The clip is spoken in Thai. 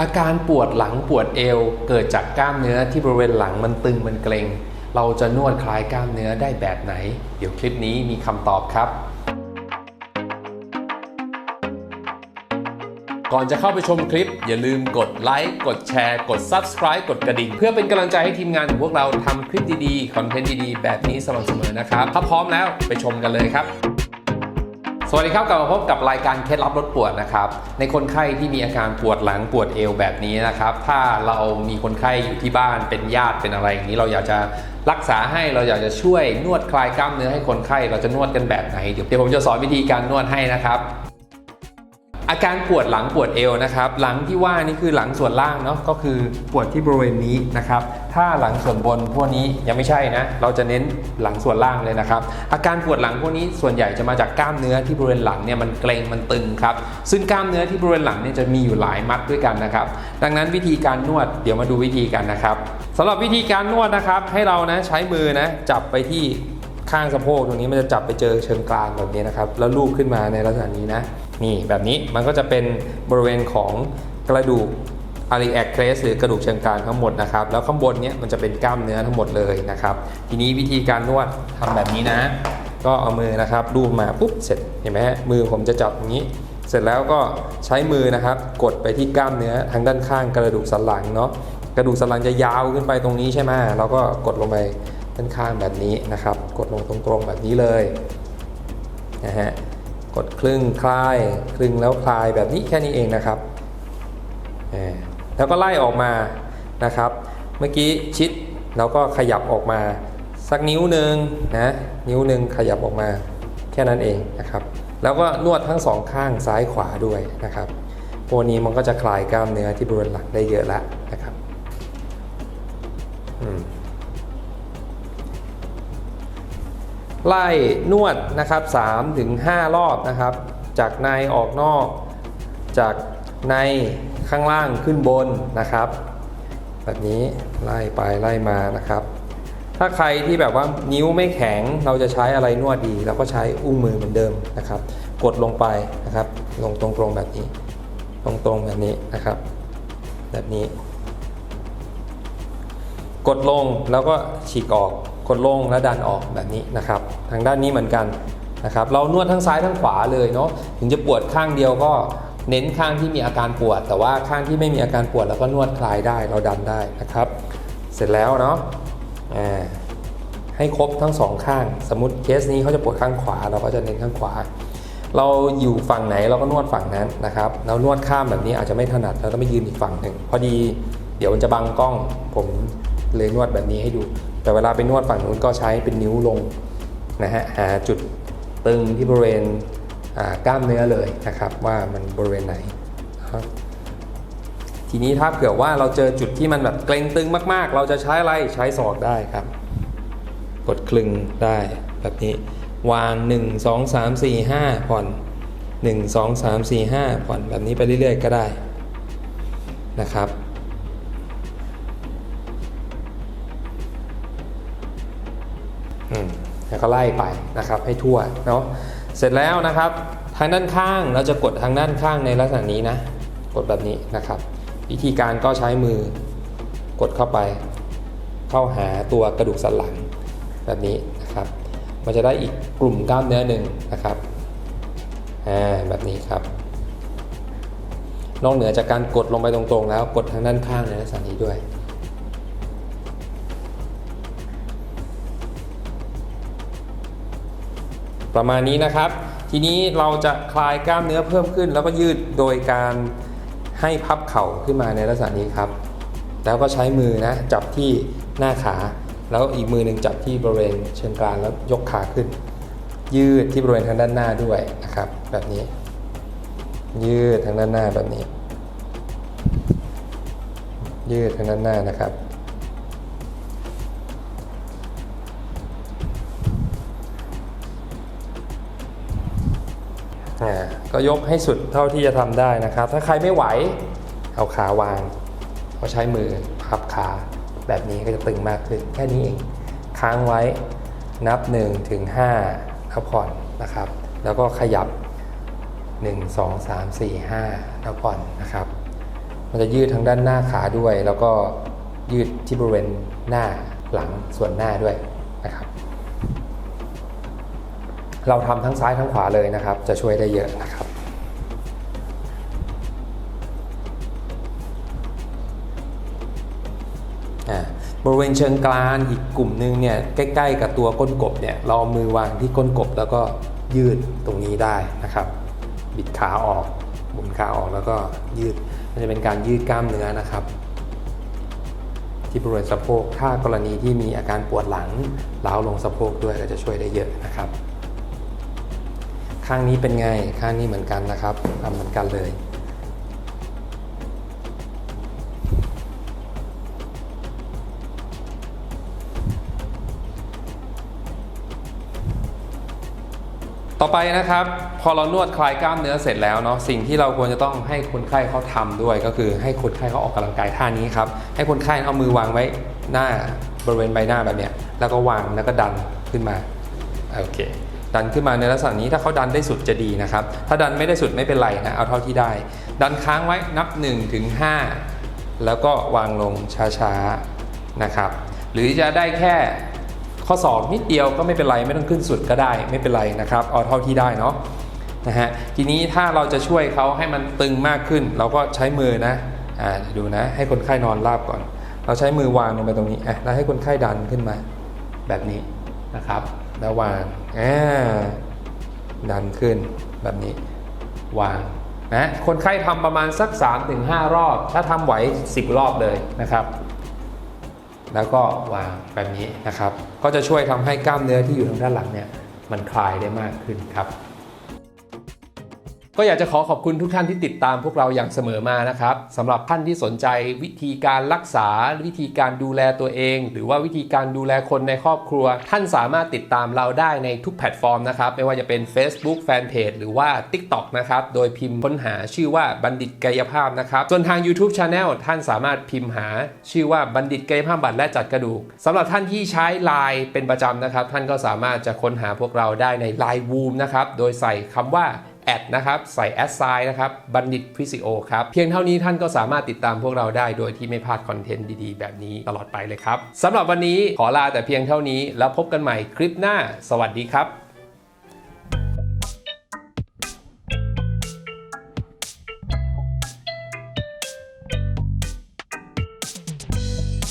อาการปวดหลังปวดเอว เกิดจากกล้ามเนื้อที่บริเวณหลังมันตึงมันเกร็ง เราจะนวดคลายกล้ามเนื้อได้แบบไหน เดี๋ยวคลิปนี้มีคำตอบครับ ก่อนจะเข้าไปชมคลิป อย่าลืมกดไลค์กดแชร์ กด Subscribe กดกระดิ่ง เพื่อเป็นกำลังใจให้ทีมงานของพวกเราทำคลิปดีๆ คอนเทนต์ดีๆ แบบนี้สม่ำเสมอนะครับ ถ้าพร้อมแล้วไปชมกันเลยครับ สวัสดีครับกลับมาพบกับรายการเคล็ดลับลดปวดนะครับ ในคนไข้ที่มีอาการปวดหลังปวดเอวแบบนี้นะครับ ถ้าเรามีคนไข้อยู่ที่บ้านเป็นญาติเป็นอะไรอย่างนี้เราอยากจะรักษาให้เราอยากจะช่วยนวดคลายกล้ามเนื้อให้คนไข้ เราจะนวดกันแบบไหนเดี๋ยวผมจะสอนวิธีการนวดให้นะครับ อาการปวดหลังปวดเอวนะครับ หลังที่ว่านี่คือหลังส่วนล่างเนาะก็คือปวดที่บริเวณนี้นะครับ ถ้าหลังส่วนบนพวกนี้ยังไม่ใช่นะ เราจะเน้นหลังส่วนล่างเลยนะครับ อาการปวดหลังพวกนี้ส่วนใหญ่จะมาจากกล้ามเนื้อที่บริเวณหลังเนี่ยมันเกร็งมันตึงครับ ซึ่งกล้ามเนื้อที่บริเวณหลังเนี่ยจะมีอยู่หลายมัดด้วยกันนะครับ ดังนั้นวิธีการนวดเดี๋ยวมาดูวิธีกันนะครับสำหรับวิธีการนวดนะครับ ให้เรานะใช้มือนะจับไปที่ ข้างสะโพกตรงนี้มันจะจับไปเจอเชิงกรานแบบนี้นะครับ แล้วลูบขึ้นมาในลักษณะนี้นะ นี่แบบนี้มันก็จะเป็นบริเวณของกระดูกอารีแอคเครสหรือกระดูกเชิงกรานทั้งหมดนะครับ แล้วข้างบนเนี้ยมันจะเป็นกล้ามเนื้อทั้งหมดเลยนะครับ ทีนี้วิธีการนวดทำแบบนี้นะ ก็เอามือนะครับลูบมาปุ๊บเสร็จเห็นไหมฮะมือผมจะจับอย่างนี้ เสร็จแล้วก็ใช้มือนะครับกดไปที่กล้ามเนื้อทางด้านข้างกระดูกสันหลังเนาะกระดูกสันหลังจะยาวขึ้นไปตรงนี้ใช่ไหมเราก็กดลงไป ด้านข้างแบบนี้นะครับ กดลงตรงๆแบบนี้เลยนะฮะกดครึ่งคลายครึ่งแล้วคลายแบบนี้แค่นี้เองนะครับแล้วก็ไล่ออกมานะครับ เมื่อกี้ชิดเราก็ขยับออกมา สักนิ้วหนึ่งนะนิ้วหนึ่งขยับออกมาแค่นั้นเองนะครับ แล้วก็นวดทั้งสองข้างซ้ายขวาด้วยนะครับพวกนี้มันก็จะคลายกล้ามเนื้อที่บริเวณหลังได้เยอะแล้วนะครับ อืม ไล่นวดนะครับ3ถึง5รอบนะครับ จากในออกนอก จากในข้างล่างขึ้นบนนะครับ แบบนี้ไล่ไปไล่มานะครับ ถ้าใครที่แบบว่านิ้วไม่แข็งเราจะใช้อะไรนวดดีเราก็ใช้อุ้งมือเหมือนเดิมนะครับ กดลงไปนะครับ ลงตรงๆแบบนี้ ตรงๆแบบนี้นะครับ แบบนี้ กดลงแล้วก็ฉีกออก กดลงแล้วดันออกแบบนี้นะครับ ทางด้านนี้เหมือนกันนะครับ เรานวดทั้งซ้ายทั้งขวาเลยเนาะถึงจะปวดข้างเดียวก็เน้นข้างที่มีอาการปวด แต่ว่าข้างที่ไม่มีอาการปวดเราก็นวดคลายได้เราดันได้นะครับ เสร็จแล้วเนาะให้ครบทั้งสองข้าง สมมติเคสนี้เขาจะปวดข้างขวา เราก็จะเน้นข้างขวา เราอยู่ฝั่งไหนเราก็นวดฝั่งนั้นนะครับเรานวดข้ามแบบนี้อาจจะไม่ถนัดเราต้องไปยืนอีกฝั่งหนึ่งพอดี เดี๋ยวมันจะบังกล้องผม เลยนวดแบบนี้ให้ดู แต่เวลาไปนวดฝั่งนู้นก็ใช้เป็นนิ้วลงนะฮะหาจุดตึงที่บริเวณกล้ามเนื้อเลยนะครับ ว่ามันบริเวณไหน ทีนี้ถ้าเผื่อว่าเราเจอจุดที่มันแบบเกร็งตึงมากๆ เราจะใช้อะไรใช้ศอกได้ครับ กดคลึงได้แบบนี้ วาง 1 2 3 4 5 ผ่อน 1 2 3 4 5 ผ่อนแบบนี้ไปเรื่อยๆ ก็ได้นะครับ ก็ไล่ไปนะครับให้ทั่วเนาะเสร็จแล้วนะครับทางด้านข้างเราจะกดทางด้านข้างในลักษณะนี้นะ กดแบบนี้นะครับ วิธีการก็ใช้มือกดเข้าไป เข้าหาตัวกระดูกสันหลังแบบนี้นะครับ มันจะได้อีกกลุ่มกล้ามเนื้อหนึ่งนะครับอ่าแบบนี้ครับ นอกเหนือจากการกดลงไปตรงๆ แล้วกดทางด้านข้างในลักษณะนี้ด้วย ประมาณนี้นะครับ ทีนี้เราจะคลายกล้ามเนื้อเพิ่มขึ้น แล้วก็ยืดโดยการให้พับเข่าขึ้นมาในลักษณะนี้ครับ แล้วก็ใช้มือนะจับที่หน้าขา แล้วอีกมือหนึ่งจับที่บริเวณเชิงกรานแล้วยกขาขึ้น ยืดที่บริเวณทางด้านหน้าด้วยนะครับ แบบนี้ ยืดทางด้านหน้าแบบนี้ ยืดทางด้านหน้านะครับ ก็ยกให้สุดเท่าที่จะทำได้นะครับ ถ้าใครไม่ไหวเอาขาวางก็ใช้มือพับขาแบบนี้ก็จะตึงมากขึ้นแค่นี้เอง ค้างไว้นับ1ถึง5แล้วผ่อนนะครับ แล้วก็ขยับ 1 2 3 4 5 แล้วผ่อนนะครับ มันจะยืดทั้งด้านหน้าขาด้วย แล้วก็ยืดที่บริเวณหน้าหลังส่วนหน้าด้วยนะครับ เราทำทั้งซ้ายทั้งขวาเลยนะครับ จะช่วยได้เยอะนะครับอ่าบริเวณเชิงกรานอีกกลุ่มหนึ่งเนี่ยใกล้ ๆ กับตัวก้นกบเนี่ยเรามือวางที่ก้นกบแล้วก็ยืดตรงนี้ได้นะครับ บิดขาออกหมุนขาออกแล้วก็ยืดมันจะเป็นการยืดกล้ามเนื้อนะครับ ที่บริเวณสะโพกถ้ากรณีที่มีอาการปวดหลังล้าลงสะโพกด้วยก็จะช่วยได้เยอะนะครับ ข้างนี้เป็นไง ข้างนี้เหมือนกันนะครับทำเหมือนกันเลย ต่อไปนะครับ พอเรานวดคลายกล้ามเนื้อเสร็จแล้วเนาะ สิ่งที่เราควรจะต้องให้คนไข้เขาทำด้วย ก็คือให้คนไข้เขาออกกำลังกายท่านี้ครับ ให้คนไข้เอามือวางไว้หน้าบริเวณใบหน้าแบบเนี้ย แล้วก็วางแล้วก็ดันขึ้นมา โอเค ดันขึ้นมาในลักษณะนี้ถ้าเขาดันได้สุดจะดีนะครับ ถ้าดันไม่ได้สุดไม่เป็นไรนะ เอาเท่าที่ได้ ดันค้างไว้นับ1ถึง5แล้วก็วางลงช้าๆนะครับ หรือจะได้แค่ข้อศอกนิดเดียวก็ไม่เป็นไรไม่ต้องขึ้นสุดก็ได้ไม่เป็นไรนะครับ เอาเท่าที่ได้เนาะนะฮะทีนี้ถ้าเราจะช่วยเขาให้มันตึงมากขึ้น เราก็ใช้มือนะอ่าดูนะ ให้คนไข้นอนราบก่อน เราใช้มือวางลงไปตรงนี้อะแล้วให้คนไข้ดันขึ้นมา แบบนี้ นะครับแล้ววางอ่าดันขึ้นแบบนี้ วางนะคนไข้ทำประมาณสัก 3-5 รอบ ถ้าทำไหว 10 รอบเลยนะครับ แล้วก็วางแบบนี้นะครับ ก็จะช่วยทำให้กล้ามเนื้อที่อยู่ทางด้านหลังเนี่ยมันคลายได้มากขึ้นครับ ก็อยากจะขอขอบคุณทุกท่านที่ติดตามพวกเราอย่างเสมอมานะครับสำหรับท่านที่สนใจวิธีการรักษา วิธีการดูแลตัวเอง หรือว่าวิธีการดูแลคนในครอบครัว ท่านสามารถติดตามเราได้ในทุกแพลตฟอร์มนะครับ ไม่ว่าจะเป็น Facebook Fanpage หรือว่า TikTok นะครับ โดยพิมพ์ค้นหาชื่อว่าบัณฑิตกายภาพนะครับ ส่วนทาง YouTube Channel ท่านสามารถพิมพ์หา ชื่อว่าบัณฑิตกายภาพบำบัดและจัดกระดูกสำหรับท่านที่ใช้ Line เป็นประจำนะครับ ท่านก็สามารถจะค้นหาพวกเราได้ใน Line Woom นะครับโดยใส่คำว่า แอดนะครับ ใส่แอดไซน์นะครับบัณฑิตฟิสิโอครับ เพียงเท่านี้ท่านก็สามารถติดตามพวกเราได้โดยที่ไม่พลาดคอนเทนต์ดีๆ แบบนี้ตลอดไปเลยครับสำหรับวันนี้ขอลาแต่เพียงเท่านี้ แล้วพบกันใหม่คลิปหน้า สวัสดีครับ